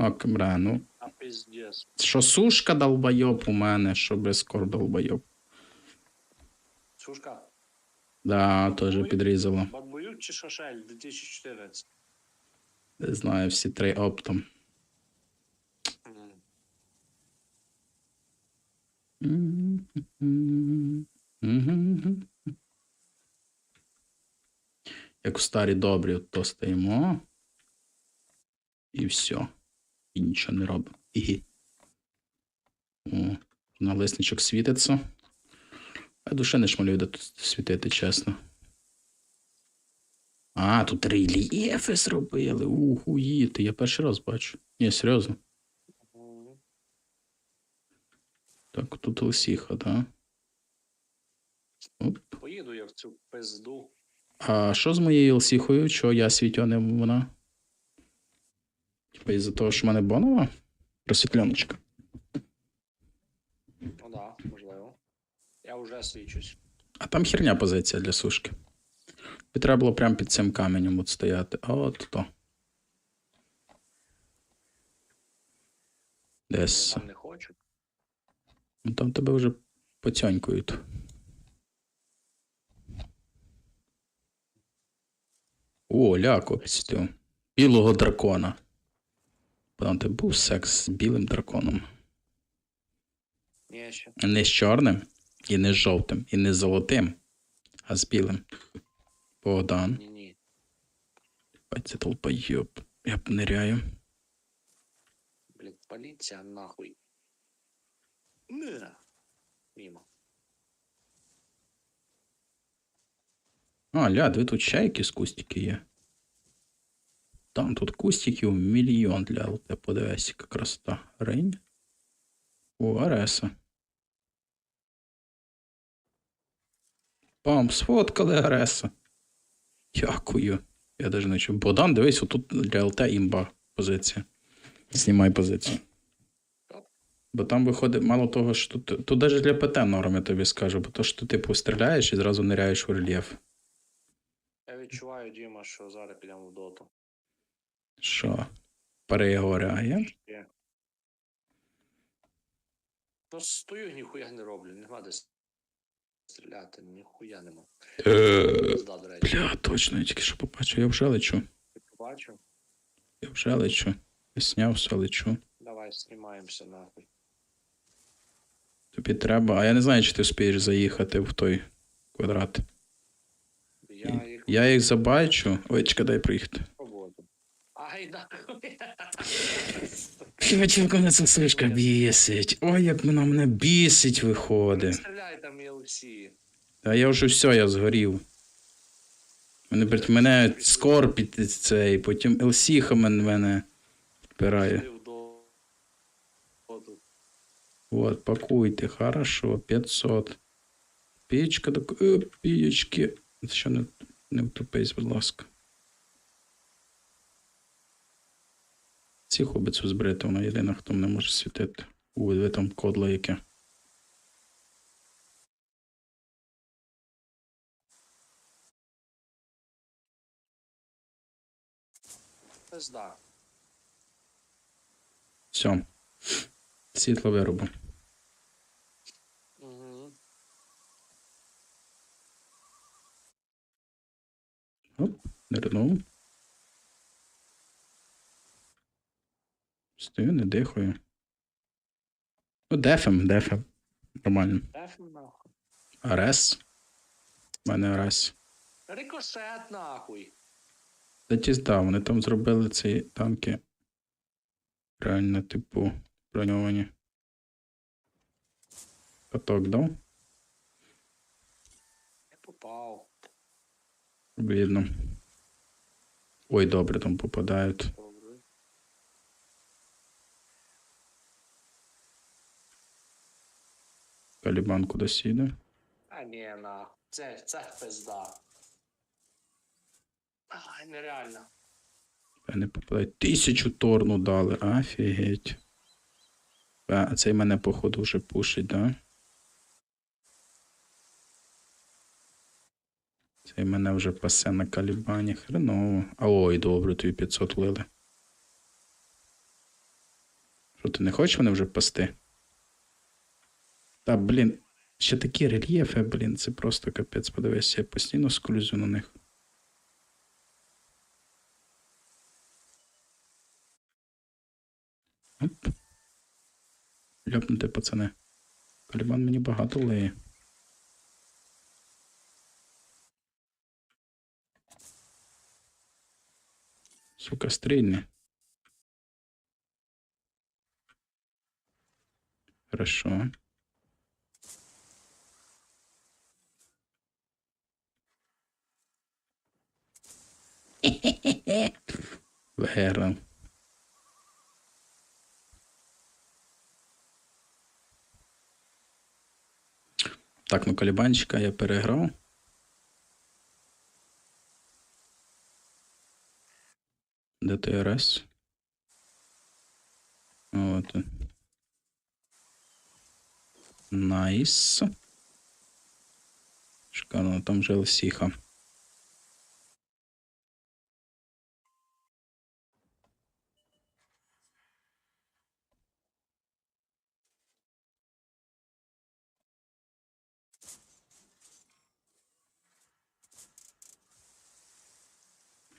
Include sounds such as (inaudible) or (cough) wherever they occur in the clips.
О, бра, ну. А. Що сушка долбойоб у мене, що безкор долбойоб. Сушка. Да, теж підрізало. Бадбоюк чи Шашель 2014? Не знаю, всі три оптом. Як у старі добрі, от то стоїмо. І все. І нічого не робимо. Ігі. О, налисничок світиться. Я душе не шмалюю, де тут світити, чесно. А, тут рельєфи зробили. Ухуїти. Я перший раз бачу. Ні, серйозно. Так, тут лисіха, да? Оп. Поїду я в цю пизду. А що з моєю лисіхою? Чого я світю, а не вона? Типа із-за того, що в мене бонова? Просвітляночка. Ну да, можливо. Я вже свічусь. А там херня позиція для сушки. Тобі треба було прямо під цим каменем от стояти. А от то. Я там не хочу. Ну, Там тебе вже поцьонькують. О, ляко. Білого дракона. Потім ти був секс з білим драконом. Ні, ще. Не з чорним, і не з жовтим, і не з золотим, а з білим. Богдан. Ні, ні. Це толпойоб. Я пониряю. Блять, поліція нахуй. Не. Мімо. А, ля, диви, тут ще якісь кустики є. Там тут кустиків мільйон для ЛТ. Подивись, яка красота. Рейн. О, Ареса. Пам, сфоткали Ареса. Дякую. Я даже не чув. Богдан, дивись, отут для ЛТ імба позиція. Знімай позицію. Бо там виходить, мало того, що тут, тут навіть для ПТ норм, я тобі скажу, бо то, що ти типу стріляєш і зразу ниряєш у рельєф. Я відчуваю, Діма, що зараз підемо в доту. Що? Перегоряє. Ну, стою, ніхуя не роблю, нема де стріляти, ніхуя нема. Пизда. Бля, точно, я тільки що побачив. Я вже лечу. Ти побачив? Я вже лечу. Я сняв все, лечу. Давай, знімаємося нахуй. Тобі треба. А я не знаю, чи ти вспієш заїхати в той квадрат. Я їх Я їх забачу. Ой, чекай, дай проїхати. Мене ця слишка бісить. Ой, як вона мене бісить виходить. стріляй там, я усі. Та я вже все, я згорів. Мене, блядь, мене скорпіт цей, потім Елсіха мене впирає. До-. Вот, пакуйте, хорошо, 500. Пічка так, е, пічки. Що не, не втупись, будь ласка. Ці хобицю збрити, вона єдина, хто не може світити. У, ви там кодло яке. Пизда. Все. Світло виробу. Угу. Оп, нирнув. Стою, не дихаю. Ну, дефем, дефем. Нормально. Дефін нахуй. Арес. У мене Арес. Рикошет нахуй. Та ті да, вони там зробили ці танки. Реально, типу, броньовані. Каток дав? Не попав. Видно. Ой, добре, там попадають. Добре. Талібан кудись їде. А ні, нахуй. Це, це пизда. Ай, нереально. Я не попадаю. Тисячу торну дали. Офігеть. А цей мене, походу, вже пушить, да? Цей мене вже пасе на калібані. Хреново. А ой, добре, тобі 500 лили. Що ти не хочеш мене вже пасти? Та, блін, ще такі рельєфи, блін, це просто капець. Подивись, я постійно скользю на них. Оп. Ляпнути, пацани. Калібан мені багато леє. Сука, стрільне. Хорошо. (laughs) Виграв. Так, ну колібанчика я переграв. Де? От. Найс. Шикарно, там же лисіха.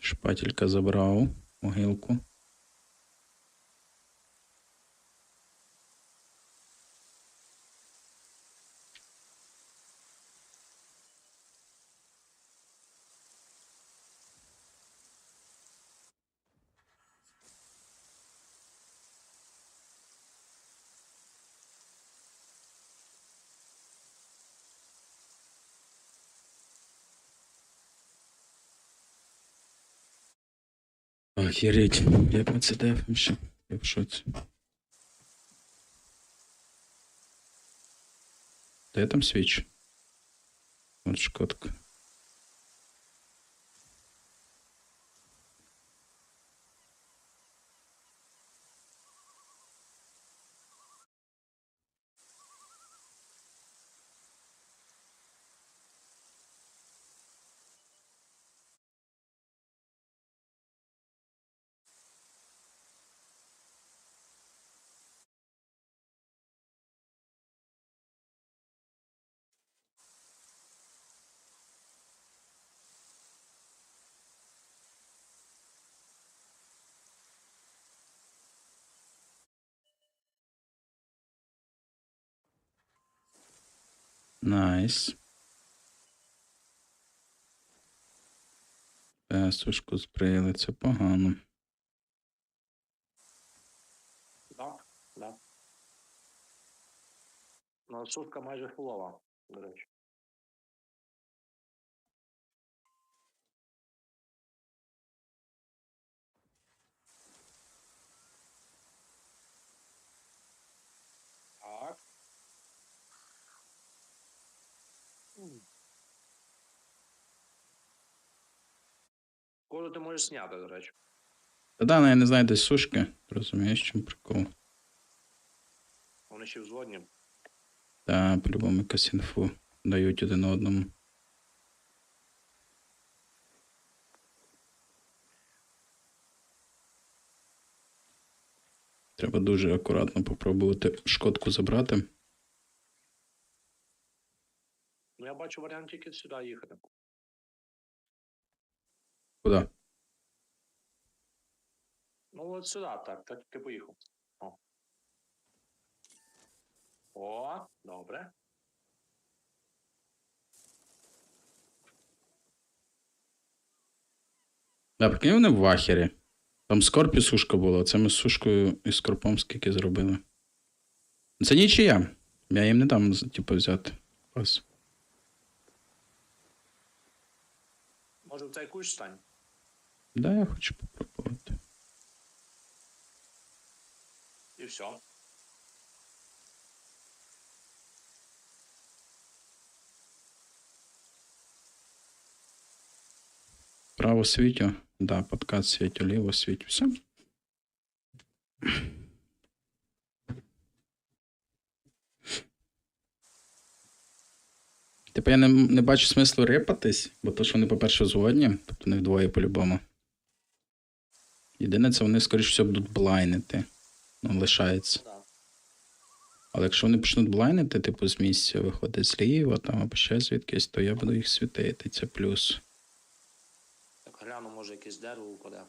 Шпателька забрав могилку. Охереть, як ми це дефимо ще? Я в шоці. Де там свіч? От шкодка. Найс. Песушку збрили, це погано. Да, да. Ну, сушка майже фулова, до речі. Так. М. Коли ти можеш зняти, до речі. Та да, ну, я не знаю, десь сушки. Розумієш, чим прикол. Вони ще взводні. Та по-любому якась інфу дають один одному. Треба дуже акуратно попробувати шкодку забрати. Ну, я бачу варіант тільки сюди їхати. Куди? Ну, от сюди, так, так ти поїхав. О. О, добре. Да, прикинь, вони в вахері. Там Скорпі сушка була, це ми з сушкою і Скорпом скільки зробили. Це нічия. Я їм не дам, типу, взяти. Пас. Може в цей кущ стань? Да, я хочу попробувати. І все. Право світю. Да, подкат світю, ліво світю. Все. Типу я не, не бачу смислу рипатись, бо то, що вони, по-перше, згодні, тобто у них двоє по-любому. Єдине, це вони, скоріш всього, будуть блайнити. Ну, лишається. Але якщо вони почнуть блайнити, типу, з місця виходить зліва, там або ще звідкись, то я буду їх світити. Це плюс. Так гляну, може якесь дерево упаде.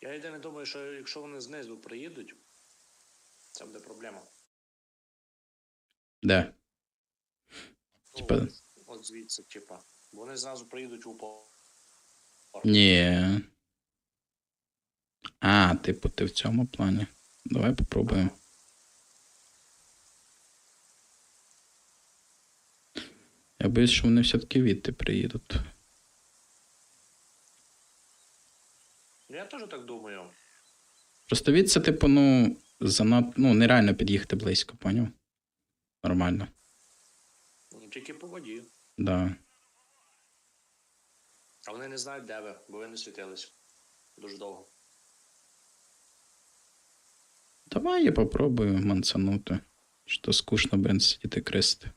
Я єдине думаю, що якщо вони знизу приїдуть, це буде проблема. Де? Ну, Типа- от- От звідси, типа. Бо вони зразу приїдуть в упор. Ні. А, типу, ти в цьому плані. Давай попробуємо. Я боюсь, що вони все-таки відти приїдуть. Я теж так думаю. Просто від це, типу, ну, занадто, ну, нереально під'їхати близько, поняв? Нормально. Ну, Тільки по воді. Да. А вони не знають, де ви, бо ви не світились. Дуже довго. Давай я попробую манцанути. Що скучно, блин, сидіти крести.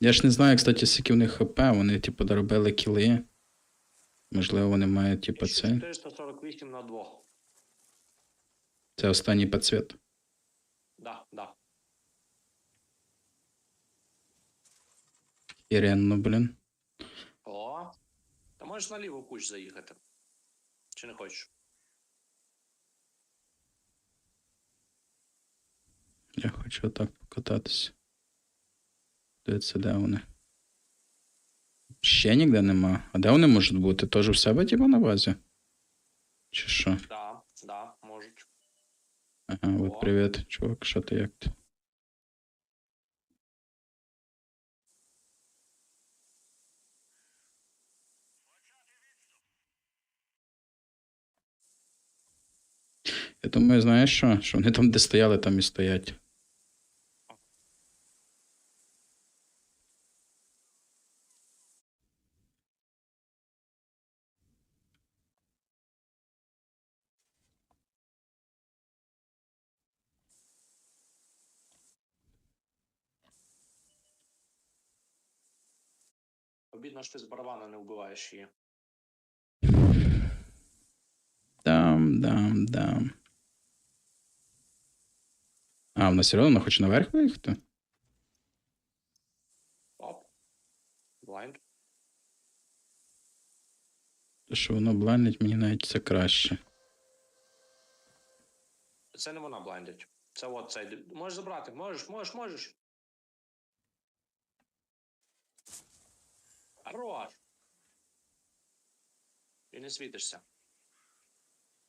Я ж не знаю, кстати, скільки в них ХП, вони, типу, доробили кіли. Можливо, вони мають, типу, це. 448 на 2. Це останній підсвіт. Да, да. Іренно, блін. О. Та можеш на ліву куч заїхати. Чи не хочеш? Я хочу отак покататися. Дивіться, де вони. Ще ніде нема. А де вони можуть бути? Тож у себе, типу, на базі? Чи що? Да, да, можуть. Ага, от привіт, чувак, що ти як ти? Я думаю, знаєш що? Що вони там, де стояли, там і стоять. Обідно, що ти з барабана не вбиваєш її. Дам, дам, дам. А, вона все одно вона хоче наверх виїхати? Оп. Блайнд. То що воно блайнить, мені навіть це краще. Це не вона блайндить. Це от цей. Можеш забрати. Можеш, можеш, можеш. Хорош. І не світишся.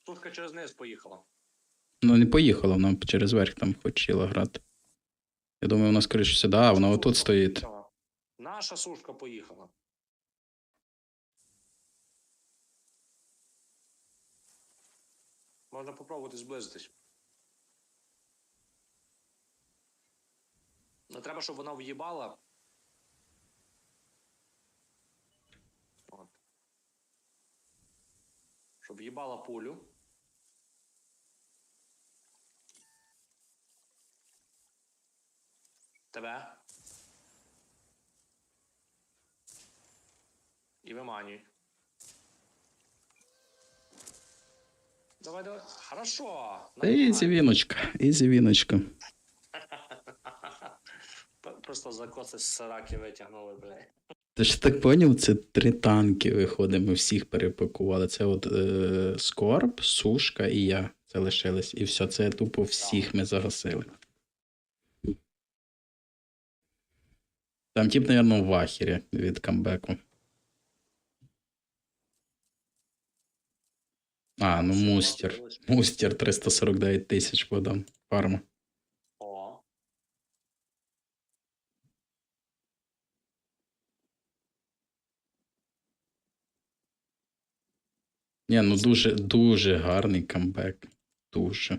Сушка через низ поїхала. Ну, не поїхала, вона через верх там хотіла грати. Я думаю, вона скоріше сюди, а вона отут стоїть. Наша сушка поїхала. Можна попробувати зблизитись. Ну, треба, щоб вона в'їбала. От. Щоб в'їбала пулю. Тебе. І виманюй. Давай, давай. Хорошо. Та ізі віночка, ізі віночка. (laughs) Просто закоси з сараки витягнули, блядь. Ти ж так поняв, це три танки виходить, ми всіх перепакували. Це от е, Скорб, Сушка і я. Це лишилось. І все, це тупо всіх ми загасили. Там тип, мабуть, в ахері від камбеку. А, ну мустер. Мустер 349 тисяч подам. Фарма. О. Ні, ну дуже, дуже гарний камбек. Дуже.